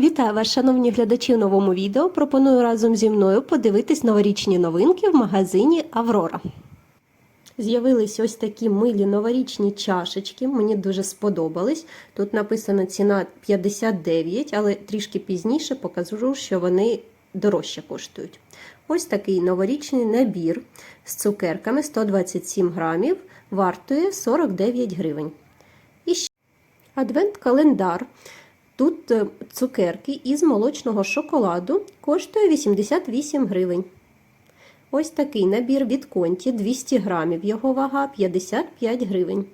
Вітаю вас, шановні глядачі, в новому відео. Пропоную разом зі мною подивитись новорічні новинки в магазині Аврора. З'явились ось такі милі новорічні чашечки. Мені дуже сподобались. Тут написана ціна 59, але трішки пізніше покажу, що вони дорожче коштують. Ось такий новорічний набір з цукерками 127 грамів, вартує 49 гривень. І ще адвент-календар. Тут е, цукерки із молочного шоколаду коштує 88 гривень. Ось такий набір від конті 200 грамів, його вага 55 гривень.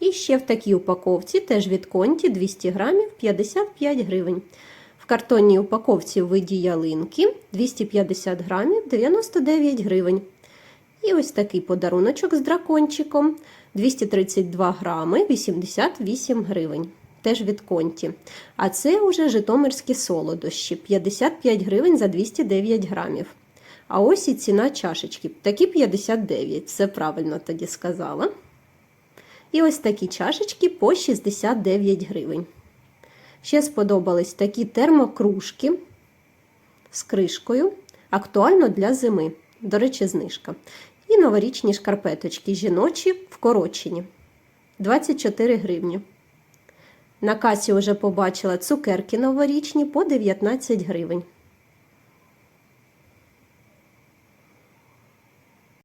І ще в такій упаковці теж від конті 200 грамів 55 гривень. В картонній упаковці в виді ялинки 250 грамів 99 гривень. І ось такий подаруночок з дракончиком 232 грами 88 гривень. Теж від конті. А це уже житомирські солодощі 55 гривень за 209 грамів. А ось і ціна чашечки. Такі 59, все правильно тоді сказала. І ось такі чашечки по 69 гривень. Ще сподобались такі термокружки з кришкою. Актуально для зими. До речі, знижка. І новорічні шкарпеточки жіночі вкорочені 24 гривні. На касі вже побачила цукерки новорічні по 19 гривень.